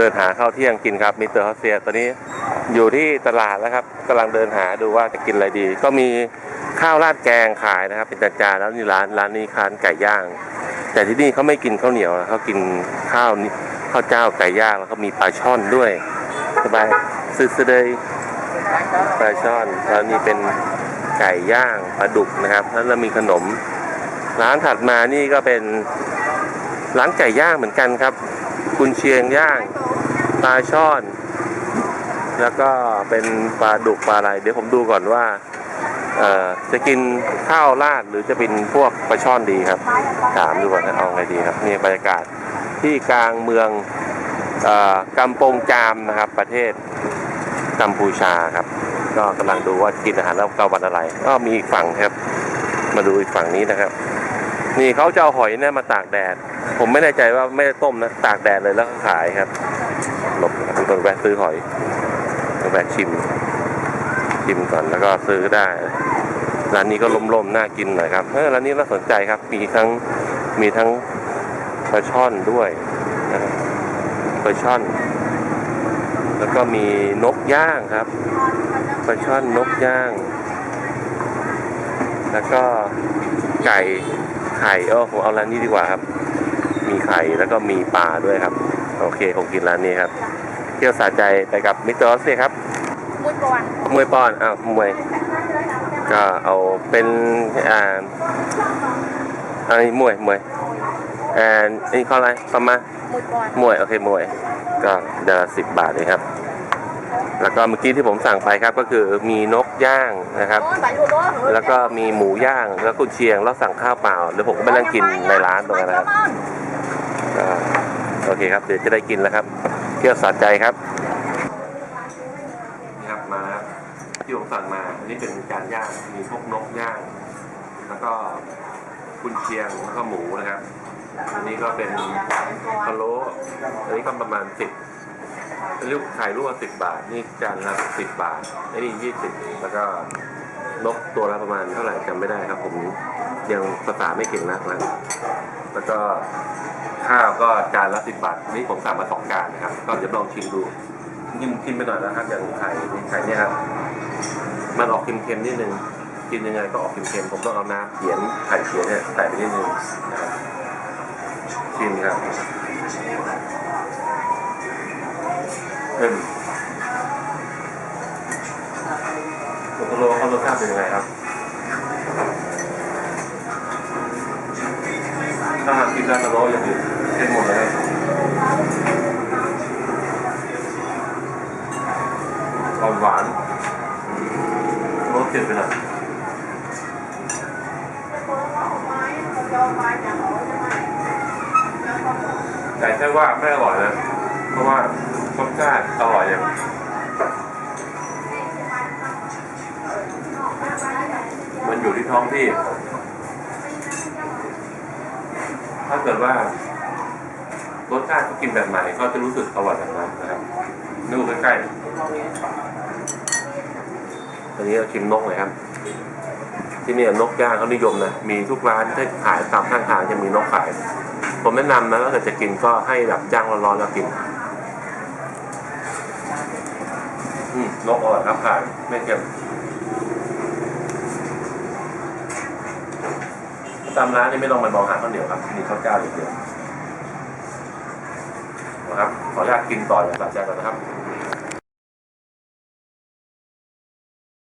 เดินหาข้าวเที่ยงกินครับมิสเตอร์ฮอสเซียตอนนี้อยู่ที่ตลาดแล้วครับกำลังเดินหาดูว่าจะกินอะไรดี ก็มีข้าวราดแกงขายนะครับ เป็นจานๆแล้วนี่ร้านร้านนี้คานไก่ย่าง แต่ที่นี่เขาไม่กินข้าวเหนียวเขากินข้าวข้าวเจ้าไก่ย่างแล้วก็มีปลาช่อนด้วยสบายซื้อเลยปลาช่อนแล้วนี่เป็นไก่ย่างปลาดุกนะครับ แล้วเรามีขนม ร้านถัดมานี่ก็เป็นร้านไก่ย่างเหมือนกันครับกุนเชียงย่าง ปลาช่อน แล้วก็เป็นปลาดุกปลาอะไร เดี๋ยวผมดูก่อนว่าเอ่อจะกินข้าวราดหรือจะเป็นพวกปลาช่อนดีครับ ถามดูก่อนนะเอาไงดีครับนี่บรรยากาศที่กลางเมืองเอ่อกัมปงจามนะครับ ประเทศกัมพูชาครับ ก็กำลังดูว่ากินอาหารแล้วกลางวันอะไร ก็มีอีกฝั่งครับ มาดูอีกฝั่งนี้นะครับ นี่เขาจะเอาหอยเนี่ยมาตากแดด ผมไม่แน่ใจว่าไม่ได้ต้มนะตากแดดเลยแล้วก็ขายครับ หลบเป็นคนแวะซื้อหอยแวะชิม ชิมก่อนแล้วก็ซื้อได้ ร้านนี้ก็ล่มๆน่ากินหน่อยครับเออร้านนี้น่าสนใจครับ มีทั้งมีทั้งปลาช่อนด้วยนะปลาช่อน แล้วก็มีนกย่างครับปลาช่อนนกย่าง แล้วก็ไก่ไข่เออผมเอาร้านนี้ดีกว่าครับ มีไข่แล้วก็มีปลาด้วยครับ โอเคผมกินร้านนี้ครับ เที่ยวสาใจไปกับมิสเตอร์ออสเซียครับมุดก่อนมวยปอนอ้าวมวย ก็เอาเป็นอ่าอันนี้มวยมวยแอนนี่เขาอะไรประมาณมุดก่อนมวยโอเคมวย ก็เดือนละสิบบาทเลยครับ แล้วก็เมื่อกี้ที่ผมสั่งไปครับก็คือมีนกย่างนะครับโอ้ยไปอยู่ด้วยแล้วก็มีหมูย่างแล้วกุนเชียงแล้วสั่งข้าวเปล่าแล้วผมก็ไปนั่งกินในร้านตรงนั้นนะครับก็โอเคครับเดี๋ยวจะได้กินแล้วครับ เที่ยวสะใจครับนี่ครับมาครับที่ผมสั่งมาอันนี้เป็นจานย่างมีพวกนกย่าง แล้วก็กุนเชียงแล้วก็หมูนะครับอันนี้ก็เป็นพะโล้อันนี้ก็ประมาณสิบลูกไข่ลูกละสิบบาท นี่จานละสิบบาทไอ้นี่ยี่สิบแล้วก็นกตัวละประมาณเท่าไหร่จำไม่ได้ครับ ผมยังภาษาไม่เก่งนักนะ แล้วก็ข้าวก็จานละสิบบาทนี่ผมสั่งมาสองจานนะครับ ก็จะลองชิมดูนิ่มกินไปหน่อยนะครับอย่างไข่ไข่เนี่ยครับมันออกเค็มๆนิดนึงกินยังไงก็ออกเค็มๆผมต้องเอาน้ำเขียนไข่เขียนเนี่ยใส่ไปนิดนึงนะครับชิมครับเอิ่มผมก็รู้ว่าเขารสชาติเป็นยังไงครับ ถ้าหากกินร้าอย่างอื่นเช่นหมดเลยหวานหวานรสเจ็ดไปหน่อยแต่แค่ว่าไม่อร่อยนะเพราะว่ารสชาติอร่อยอย่างมันอยู่ที่ท้องที่ ถ้า เกิดว่ารสชาติเขากินแบบไหนก็จะรู้สึกอร่อยแบบนั้นนะครับดูใกล้ๆตอนนี้เราชิมนกหน่อยครับ ที่นี่นกย่างเขานิยมนะ มีทุกร้านที่ขายตามข้างทางจะมีนกขาย ผมแนะนำนะถ้าเกิดจะกินก็ให้แบบย่างร้อนๆแล้วกินอืมนกอร่อยครับขายไม่เค็ม ตามร้านนี่ไม่ต้องไปมองหาข้าวเหนียวครับมีข้าวเจ้าอย่างเดียวนะครับขออนุญาตกินต่ออย่างสะใจก่อนนะครับ